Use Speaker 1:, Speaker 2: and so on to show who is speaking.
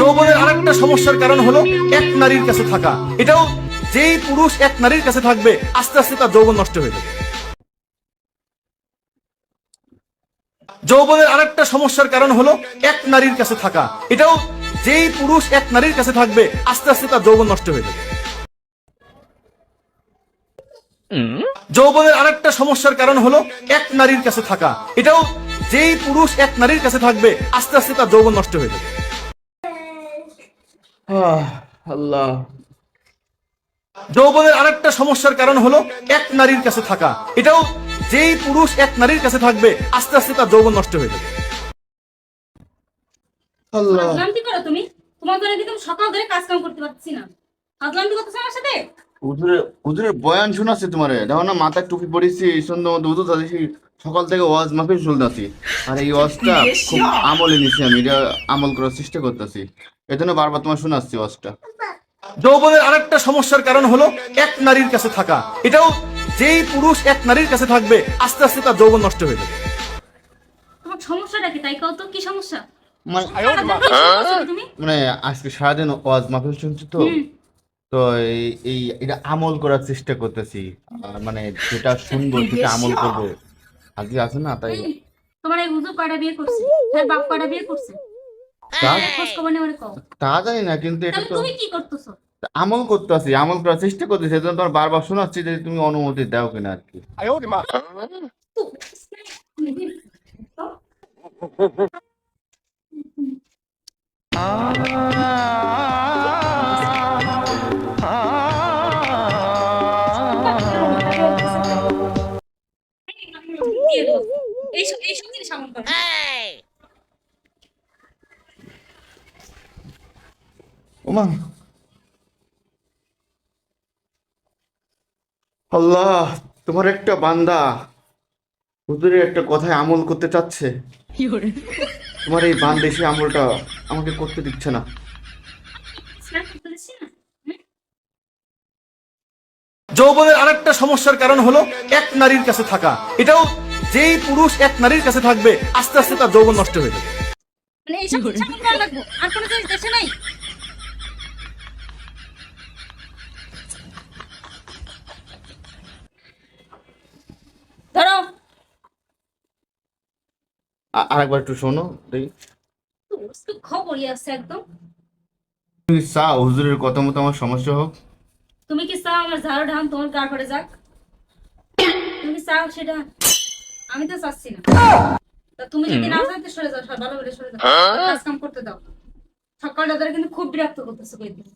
Speaker 1: যৌবনের আরেকটা সমস্যার কারণ হলো এক নারীর কাছে থাকা। এটাও যেই পুরুষ এক নারীর কাছে থাকবে আস্তে আস্তে তার যৌবন নষ্ট হয়ে যাবে। যৌবনের আরেকটা সমস্যার কারণ হলো এক নারীর কাছে থাকা। এটাও যেই পুরুষ এক নারীর কাছে থাকবে আস্তে আস্তে তার যৌবন নষ্ট হয়ে যাবে। যৌবনের আরেকটা সমস্যার কারণ হলো এক নারীর কাছে থাকা। এটাও যেই পুরুষ এক নারীর কাছে থাকবে আস্তে আস্তে তার যৌবন নষ্ট হয়ে যাবে।
Speaker 2: আল্লাহ।
Speaker 1: যৌবনের আরেকটা সমস্যার কারণ হলো এক নারীর কাছে থাকা। এটাও যেই পুরুষ এক নারীর কাছে থাকবে আস্তে আস্তে তার যৌবন নষ্ট হয়ে যাবে।
Speaker 2: আল্লাহ।
Speaker 3: করো তুমি। তোমার ধরে সকাল ধরে কাজ কাম করতে পারছি না? ফাজলামি করতেছো আমার সাথে?
Speaker 2: হুজুরের হুজুরের বয়ান শোনাচ্ছে তোমারে। দেখো না মাথায় টুপি পরেছি সুন্দর মতো সকাল থেকে ওয়াজ মাহফিল শুনতেছি আর এই ওয়াজটা খুব আমলে নিছি আমি এটা আমল করার চেষ্টা করতেছি। এই জন্য বারবার তোমার শোনাচ্ছি ওয়াজটা।
Speaker 1: যৌবনের আরেকটা সমস্যার কারণ হলো এক নারীর কাছে থাকা। এটাও যেই পুরুষ এক নারীর কাছে থাকবে আস্তে আস্তে তার যৌবন নষ্ট হয়ে যাবে।
Speaker 3: তোমার সমস্যাটা কি? তাই কও তো কি সমস্যা?
Speaker 2: মানে মানে আজকে সারাদিন ওয়াজ মাহফিল শুনছি তো তো এই এটা আমল করার চেষ্টা করতেছি। মানে যেটা শুনব সেটা আমল করব। আজকে আছে না তাই
Speaker 3: তোমার এই হুজুর কয়টা বিয়ে করছে? তার বাপ কয়টা বিয়ে করছে?
Speaker 2: তা-
Speaker 3: কও।
Speaker 2: তা জানি না কিন্তু এটা তো
Speaker 3: তুমি কি করতেছো?
Speaker 2: আমল করতে আছি আমল করার চেষ্টা করতেছি সেজন্য তোমার বারবার শোনাচ্ছি যে তুমি অনুমতি দাও কিনা আর কি।
Speaker 3: দিয়ে
Speaker 2: ওমা আল্লাহ তোমার একটা বান্দা হুজুরের একটা কথায় আমল করতে চাচ্ছে। তোমার এই বান্দে সে আমলটা আমাকে করতে দিচ্ছে না?
Speaker 1: যৌবনের আরেকটা সমস্যার কারণ হলো এক নারীর কাছে থাকা। এটাও যেই পুরুষ এক নারীর কাছে থাকবে আস্তে আস্তে তার যৌবন নষ্ট হয়ে যাবে।
Speaker 3: মানে এইসব করা লাগবো আর কোনো জিনিস দেশে নাই? ধরো।
Speaker 2: আরেকবার একটু শোনো দেখি।
Speaker 3: তো খবরই আছে একদম।
Speaker 2: তুমি চাও হুজুরের কথা মতো আমার সমস্যা হোক।
Speaker 3: তুমি কি চাও আমার ঝাড়ু ঢাম তোমার কার পরে যাক। তুমি চাও সেটা আমি তো চাচ্ছি না। তা তুমি যদি না চাইতে সরে যাও সব ভালো করে সরে যাও। কাজ কাম করতে দাও। সকালটা ধরে কিন্তু খুব বিরক্ত করতেছে কয়েকদিন